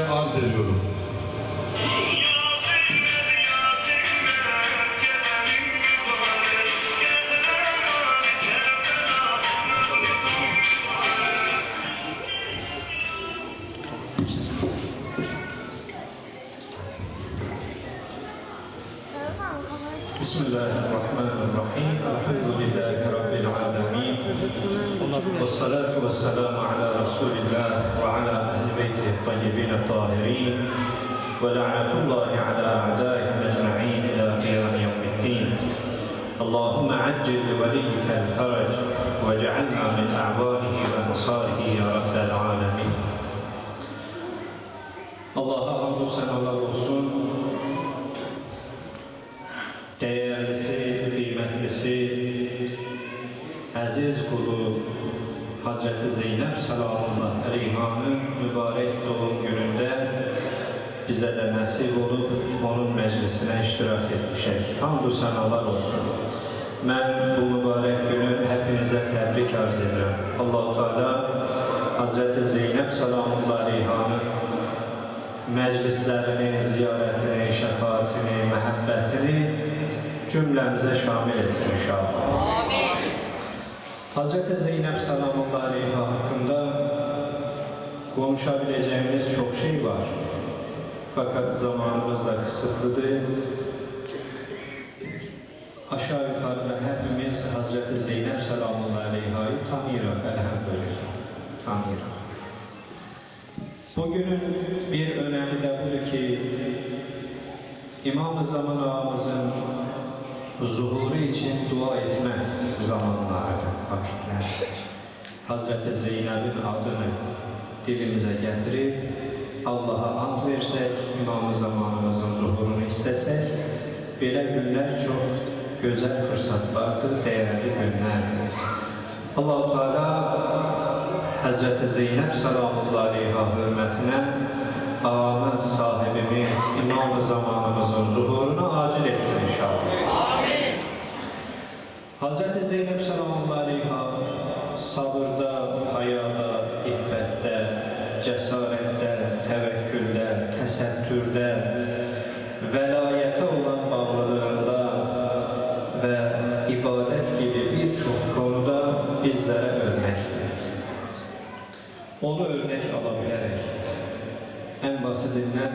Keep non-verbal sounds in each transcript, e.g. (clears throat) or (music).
arz ediyorum. Senalar olsun. Değerlisi, kıymetlisi, aziz kulu Hazreti Zeynep Salamullah Reyhan'ın mübarek doğum gününde bize de nasip olup onun meclisine iştirak etmişek. Hamdü senalar olsun. Ben bu mübarek günü hepinize tebrik arz ederim. Allah-u Teala Hazreti Zeynep Salamullah Reyhan'ın meclislerini, ziyaretini, şefaatini, mehabbetini cümlemize şamil etsin inşallah. Amin. Hazreti Zeynep Salamullahi Aleyha hakkında konuşabileceğimiz çok şey var. Fakat zamanımız da kısıtlıdır. Aşağı yukarıda hepimiz Hazreti Zeynep Salamullahi Aleyha'yı tanıyoruz elhamdülillah. Tanıyoruz. Bugünün bir önemi de budur ki İmam-ı Zaman ağamızın zuhuru için dua etme zamanları, vakitler. Hazreti Zeynep'in adını dilimize getirip Allah'a ant versek, İmam-ı Zamanımızın zuhurunu istesek, belə günler çok güzel fırsatlardır, değerli günlerdir. Allah-u Teala Hazreti Zeynep Salamullahi Aleyha hürmetine ağamız, sahibimiz, İmam-ı Zamanımızın zuhurunu acil etsin inşallah. Amin. Hazreti Zeynep Salamullahi Aleyha sabırda, hayada, iffette, cesarette, tevekkülde, tesettürde, velayete olan bağlılığında ve ibadet gibi birçok konuda bizlere. Onu örnek alabilerek en basitinden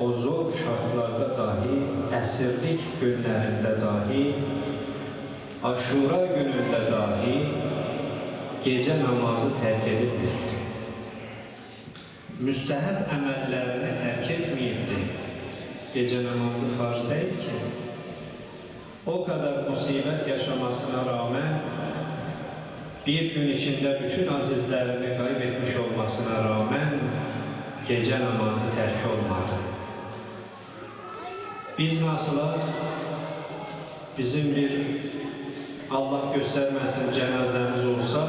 o zor şartlarda dahi, esirlik günlerinde dahi, aşura gününde dahi gece namazı terk edildi. Müstehep emellerini terk etmeyildi. Gece namazı farz değil ki. O kadar musibet yaşamasına rağmen bir gün içinde bütün azizlerini gece namazı terk olmadı. Biz nasılar? Bizim bir Allah göstermesin cenazemiz olsa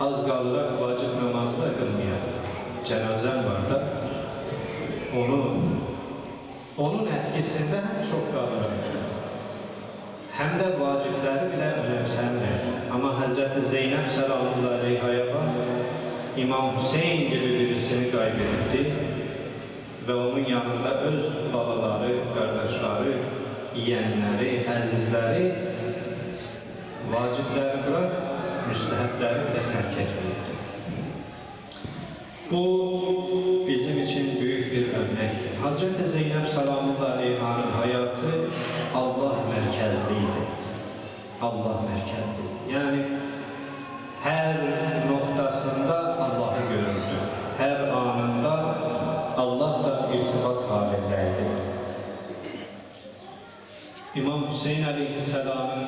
az kalarak vacip namazı da kılmayalım. Cenazem var da onu onun etkisinde çok kalırım hem de vacipleri bile önemsenmir. İmam Hüseyin gibi birisini kaybetti ve onun yanında öz babaları, kardeşleri, yeğenleri, azizleri vacipleri bırak, müstehepleri de terk etmekti. Bu bizim için büyük bir örnek. Hazreti Zeynep Salamullahi Aleyha'nın hayatı Hüseyin Aleyhisselam'ın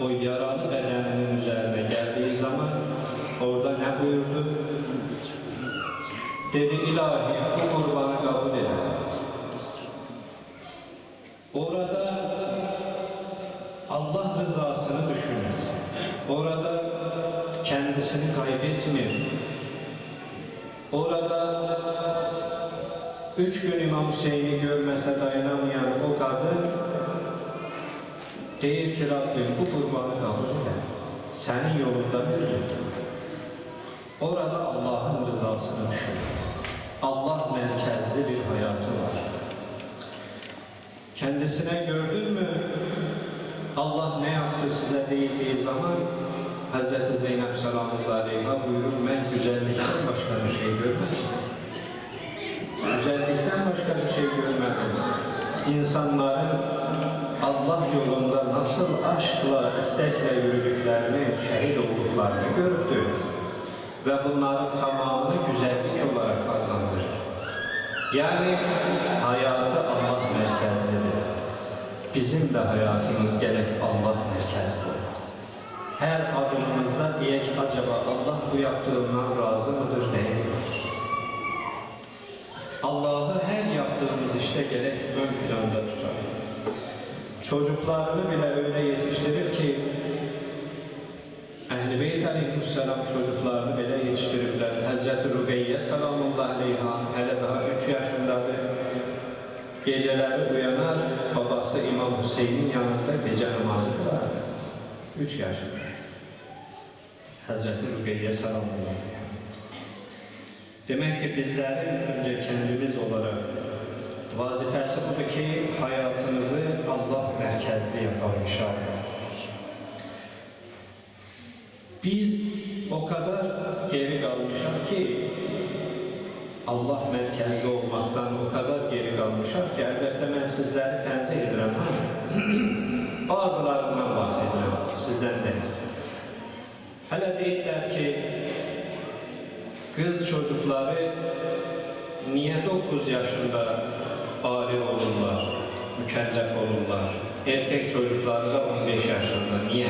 o yaralı bedeninin üzerine geldiği zaman orada ne buyurdu? Dedi ilahi bu kurbanı kabul et. Orada Allah rızasını düşünür. Orada kendisini kaybetmiyor. Orada üç gün İmam Hüseyin'i görmese dayanamayan o kadın eğer ki Rabbim bu kurbanı kabul eder, senin yolunda verir. Orada Allah'ın rızasını düşünür. Allah merkezli bir hayatı var. Kendisine gördün mü Allah ne yaptı size değildiği zaman Hz. Zeynep selamullahi aleyha buyurur ben güzellikten başka bir şey görmedim. Güzellikten başka bir şey görmedim. İnsanların Allah yolunda nasıl aşkla, istekle yürüdüklerini, şehit olduklarını gördü. Ve bunların tamamını güzellik olarak adlandırır. Yani hayatı Allah merkezlidir. Bizim de hayatımız gerek Allah merkezli olur. Her adımımızda diyek acaba Allah bu yaptığımdan razı mıdır değil mi? Allah'ı her yaptığımız işte gerek ön planda. Çocuklarını bile öyle yetiştirir ki Ehl-i Beyt aleyhisselam çocuklarını bile yetiştirirler. Hazreti Rübeyye salamullahi aleyha hele daha üç yaşındadır. Geceleri uyanar, babası İmam Hüseyin'in yanında gece namazı kılardı. Üç yaşında. Hazreti Rübeyye salamullahi aleyha. Demek ki bizlerin önce kendimiz olarak vazifesi budur ki hayatımızı Allah merkezli yapalım inşallah. Biz o kadar geri kalmışız ki Allah merkezli olmaktan o kadar geri kalmışız ki elbette ben sizleri tenzih ederim (clears throat) bazılarından bahsediyorum sizden de. Hele değiller ki kız çocukları niye 9 yaşında bari olurlar, mükellef olurlar? Erkek çocukları da 15 yaşında. Niye?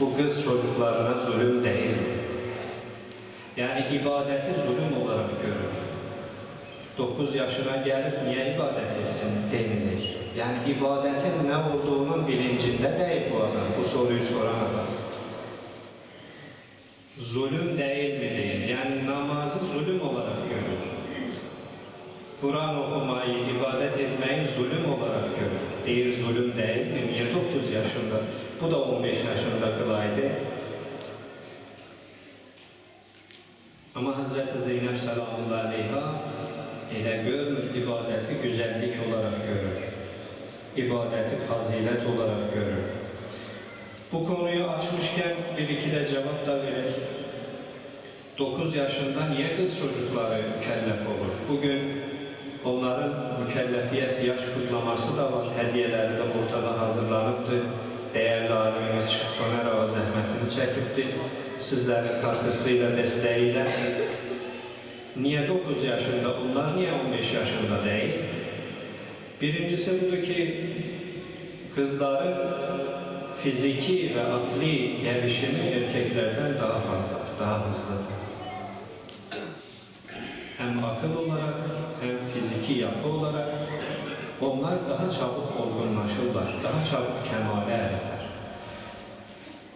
Bu kız çocuklarına zulüm değil. Yani ibadeti zulüm olarak görür. 9 yaşına gelip niye ibadet etsin denilir. Yani ibadetin ne olduğunun bilincinde değil bu adam. Bu soruyu soran adam. Zulüm değil mi değil. Yani namazı zulüm olarak. Kur'an okumayı, ibadet etmeyi zulüm olarak görür. Değil zulüm değil mi? Niye 9 yaşında? Bu da 15 yaşında kılaydı. Ama Hz. Zeynep selamullahi aleyha ile görmür, ibadeti güzellik olarak görür. İbadeti fazilet olarak görür. Bu konuyu açmışken bir iki de cevap da verir. 9 yaşında niye kız çocukları mükellef olur? Bugün onların mükellefiyet yaş kutlaması da var. Hediyeleri de ortada hazırlanıptı. Değerli alimimiz Soner Ağa zahmetini çekipti. Sizlerin katkısıyla, desteğiyle. Niye 9 yaşında onlar, niye 15 yaşında değil? Birincisi budur ki kızların fiziki ve akli gelişimi erkeklerden daha fazla, daha hızlı. Hem akıl olarak hem fiziki yapı olarak onlar daha çabuk olgunlaşırlar, daha çabuk kemale ererler.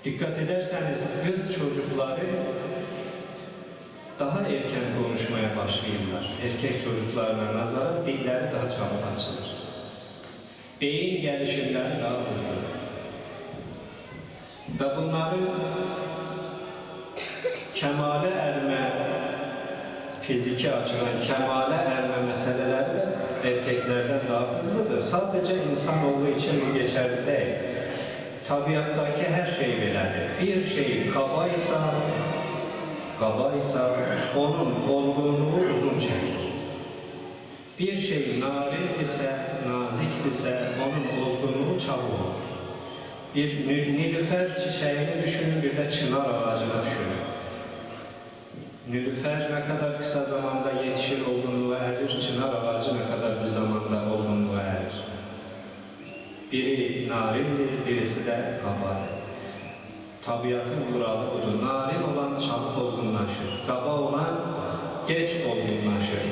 Dikkat ederseniz kız çocukları daha erken konuşmaya başlayırlar. Erkek çocuklarına nazaran dilleri daha çabuk açılır. Beyin gelişimleri daha hızlı. Ve bunların kemale erme, fiziki açıdan kemale erme meseleleri de erkeklerden daha hızlıdır. Sadece insanoğlu için bu geçerli değil. Tabiattaki her şey böyledir. Bir şey kabaysa, kabaysa onun olgunluğu uzun çeker. Bir şey narin ise, nazik ise onun olgunluğu çabuk olur. Bir nil- nilüfer çiçeğini düşünün, bir de çınar ağacını düşünün. Nilüfer ne kadar kısa zamanda yetişir, olgunluğa erir, çınar ağacı ne kadar bir zamanda olgunluğa erir. Biri narindir, birisi de kabadır. Tabiatın kuralı budur. Narin olan çabuk olgunlaşır, kaba olan geç olgunlaşır.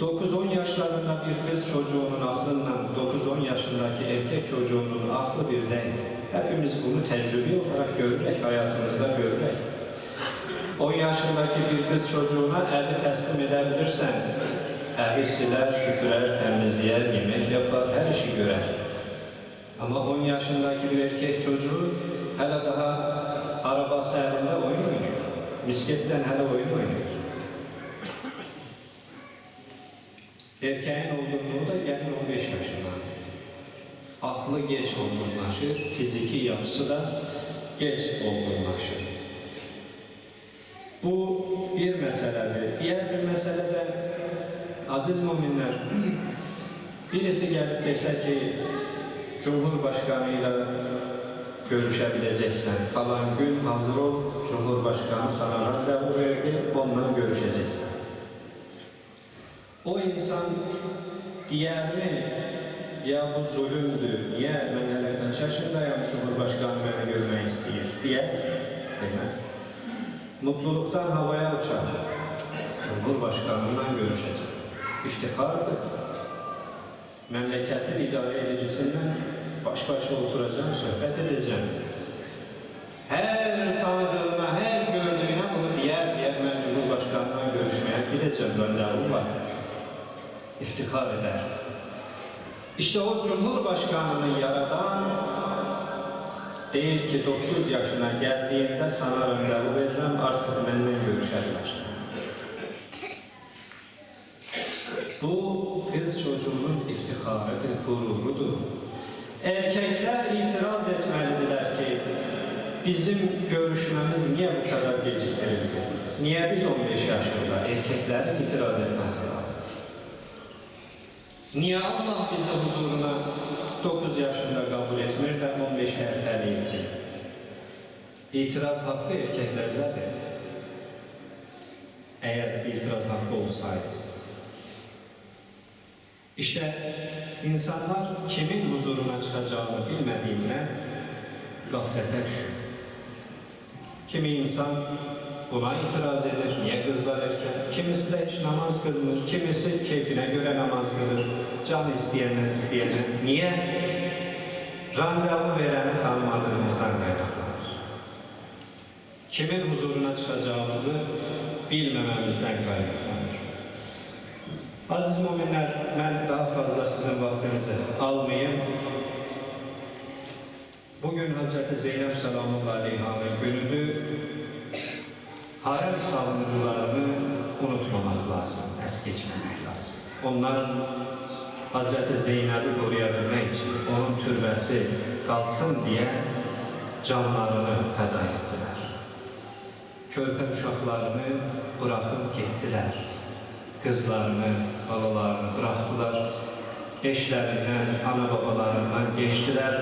9-10 yaşlarında bir kız çocuğunun aklından 9-10 yaşındaki erkek çocuğunun aklı bir değil. Hepimiz bunu tecrübi olarak görürek, hayatımızda görürek. 10 yaşındaki bir kız çocuğuna evi teslim edebilirsen, evi siler, süpürer, temizler, yemek yapar, her işi görer. Ama 10 yaşındaki bir erkek çocuğu hele daha arabası elinde oyun oynuyor. Misketten hele oyun oynuyor. Erkeğin olgunluğu da gelin 15 yaşında. Aklı geç olgunlaşır, fiziki yapısı da geç olgunlaşır. Bu bir meseledir. Diğer bir mesele de aziz müminler (clears throat) birisi gelip dese ki Cumhurbaşkanıyla görüşebileceksen falan gün hazır ol. Cumhurbaşkanı sana randevu verdi, onunla görüşeceksin. O insan diğerini ya bu zulümdür, niye ben hele kaç yaşındayım Cumhurbaşkanı beni görmek istiyor diye demez. Mutluluktan havaya uçar. Cumhurbaşkanından görüşecek. İftihardır. Memleketin idare edicisinden baş başa oturacağım, sohbet edeceğim. Her tanıdığına, her gördüğüne bunu diğer diğer ben Cumhurbaşkanından görüşmeye gideceğim, randevu var. İftihar eder. İşte o Cumhurbaşkanını yaradan değil ki 9 yaşına geldiğinde sana randevu veririm, artık benimle görüşerler. Bu kız çocuğunun iftiharıdır, gururudur. Erkekler itiraz etmelidirler ki bizim görüşmemiz niye bu kadar geciktirildi? Niye biz 15 yaşında? Erkeklerin itiraz etmesi lazım. Niye Allah bizi huzuruna 9 yaşında kabul etmir de 15'e erteleyipti? İtiraz hakkı erkeklerdedir. Eğer itiraz hakkı olsaydı. İşte insanlar kimin huzuruna çıkacağını bilmediğinden gaflete düşür. Kimi insan buna itiraz eder, niye kızlar erken? Kimisi de hiç namaz kılmır, kimisi keyfine göre namaz kılır, can isteyene isteyene. Niye? Randevu vereni tanımadığımızdan kaynaklanır. Kimin huzuruna çıkacağımızı bilmememizden kaynaklanır. Aziz müminler, ben daha fazla sizin vaktinizi almayayım. Bugün Hz. Zeynep Selamun Aleyha'nın günüdür. Harem savunucularını unutmamak lazım, es geçmemek lazım. Onlar Hz. Zeynep'i koruyabilmek için onun türbesi kalsın diye canlarını feda ettiler. Körpe uşaklarını bırakıp gittiler kızlarını, balalarını bıraktılar. Eşlerinden, ana babalarından geçtiler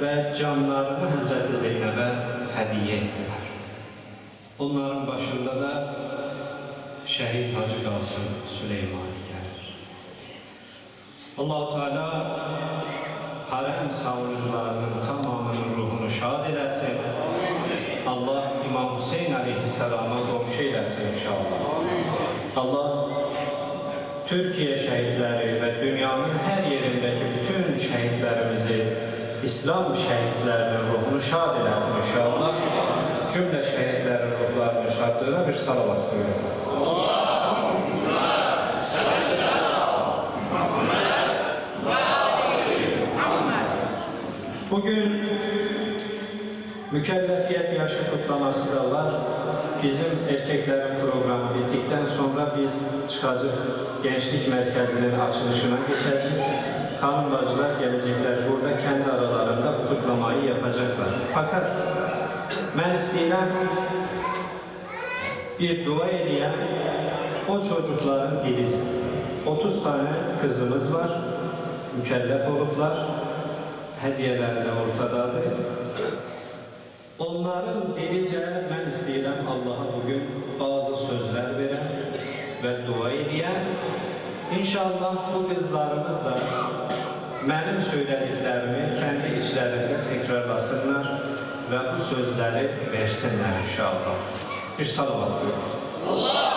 ve canlarını Hazreti Zeynep'e hediye ettiler. Onların başında da şehit Hacı Kasım Süleymani gelir. allah Teala harem savunucularının tamamının ruhunu şad eylesin. Allah İmam Hüseyin Aleyhisselam'a komşu eylesin inşallah. Allah Türkiye şehitleri ve dünyanın her yerindeki bütün şehitlerimizi, İslam şehitlerinin ruhunu şad eylesin inşallah. Cümle şehitlerin şadlığına bir salavat buyurun. Bugün mükellefiyet yaşı kutlaması da var. Bizim erkeklerin programı bittikten sonra biz çıkacak gençlik merkezinin açılışına geçeceğiz. Hanım bacılar gelecekler burada kendi aralarında kutlamayı yapacaklar. Fakat ben istəyirəm bir dua edeyen o çocukların dilidir. 30 tane kızımız var, mükellef olublar, hediyeler de ortadadır. Onların dilice ben istəyirəm Allah'a bugün bazı sözler veren ve dua edeyen. İnşallah bu kızlarımız da benim söylediklerimi kendi içlerinde tekrarlasınlar ve bu sözleri versinler inşallah. Bir salavat. Allahümme